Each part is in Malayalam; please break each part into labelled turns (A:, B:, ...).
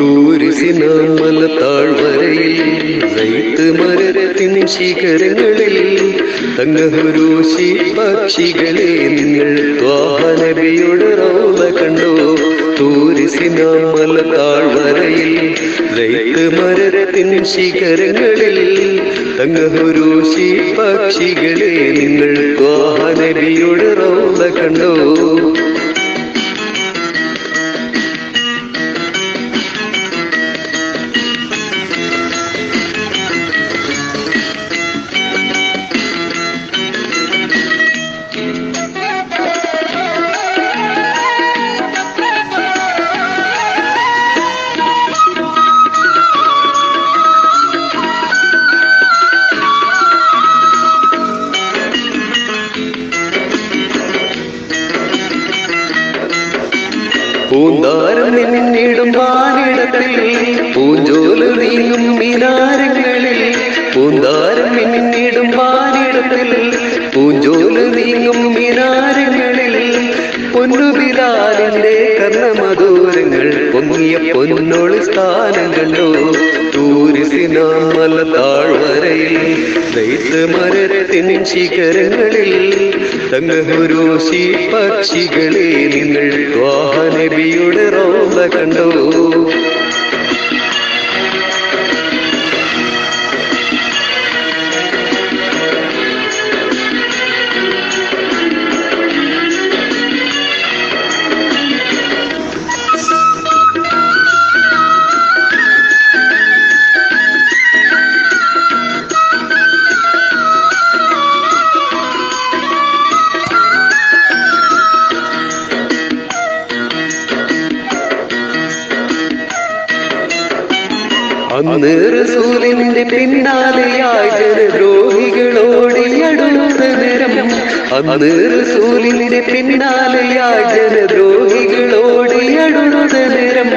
A: തൂരിസിനാമല താഴ്വരയിൽ റൈത്ത് മരത്തിൻ ശിഖരങ്ങളിൽ തങ്ങഹുരൂശി പക്ഷികളെ നിങ്ങൾ ത്വാഹനബിയുടെ റൗള കണ്ടോ. തൂരിസിനാമല താഴ്വരയിൽ റൈത്ത് മരത്തിൻ ശിഖരങ്ങളിൽ തങ്ങഹുരൂശി പക്ഷികളെ നിങ്ങൾ ത്വാഹനബിയുടെ റൗള കണ്ടോ. പൂന്താരം നിന്നിടും പൂഞ്ചോല നീങ്ങും മിനാരങ്ങളിൽ. പൂഞ്ചോല നീങ്ങും മിനാരങ്ങളിൽ. ശിഖരങ്ങളിൽ തങ്ങഹുരോശി പക്ഷികളെ നിങ്ങൾ ദ്വാഹനബിയുടെ റോള കണ്ടു അന്ന് റസൂലിന്റെ പിന്നാലെയായി ജനദ്രോഹികളോട് അടുത്ത നേരം. അന്ന് റസൂലിന്റെ പിന്നാലെയായി ജനദ്രോഹികളോട് അടുത്ത നേരം.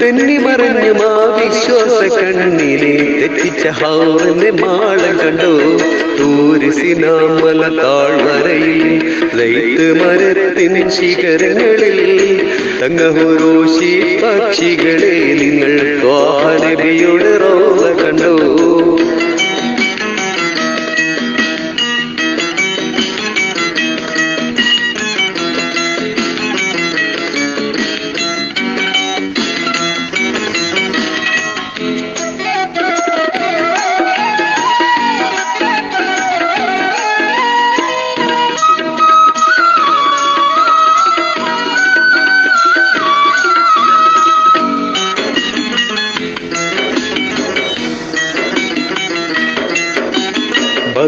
A: തെന്നി മറിഞ്ഞ മാ വിശ്വാസ കണ്ണിലെ തെറ്റിച്ച ഹൗറിന്റെ മാളം കണ്ടു. തൂരിസിനാമല താഴ്വരയിൽ ലൈത്ത് മരത്തിൻ ശിഖരങ്ങളിൽ തങ്ങഹുരോഷി പക്ഷികളെ നിങ്ങൾ ദ്വാഹനബിയുടെ റോള കണ്ടു.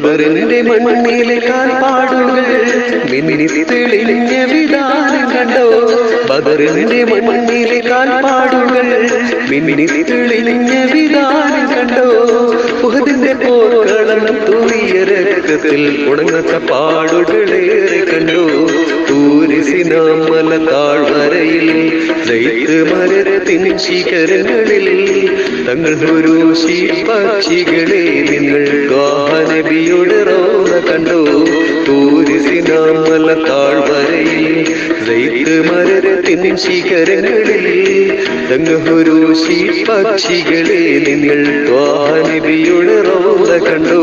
A: ബദറിന്റെ മണ്ണിലെ കാൽപ്പാടുകൾ മിന്നി തെളിഞ്ഞ വിധാനം കണ്ടോ ബദറിന്റെ മണ്ണിലെ കാൽപ്പാടുകൾ രക്തത്തിൽ ഉണങ്ങത്ത പാടുകളേറെ കണ്ടു? തൂരിസിനാമല താഴ്വരയിൽ ജയിത്ത് മരത്തിൻ ശിഖരങ്ങളിൽ തങ്ങൾ ഒരു പക്ഷികളെ നിങ്ങൾ ഗാനബിയുടെ റോള കണ്ടു? തൂരിസിനാമല താഴ്വരയിൽ ദൈത്ത് മരത്തിൻ ശിഖരങ്ങളിൽ പക്ഷികളെ നിങ്ങൾ ഗാഹനബിയുടെ റോള കണ്ടു.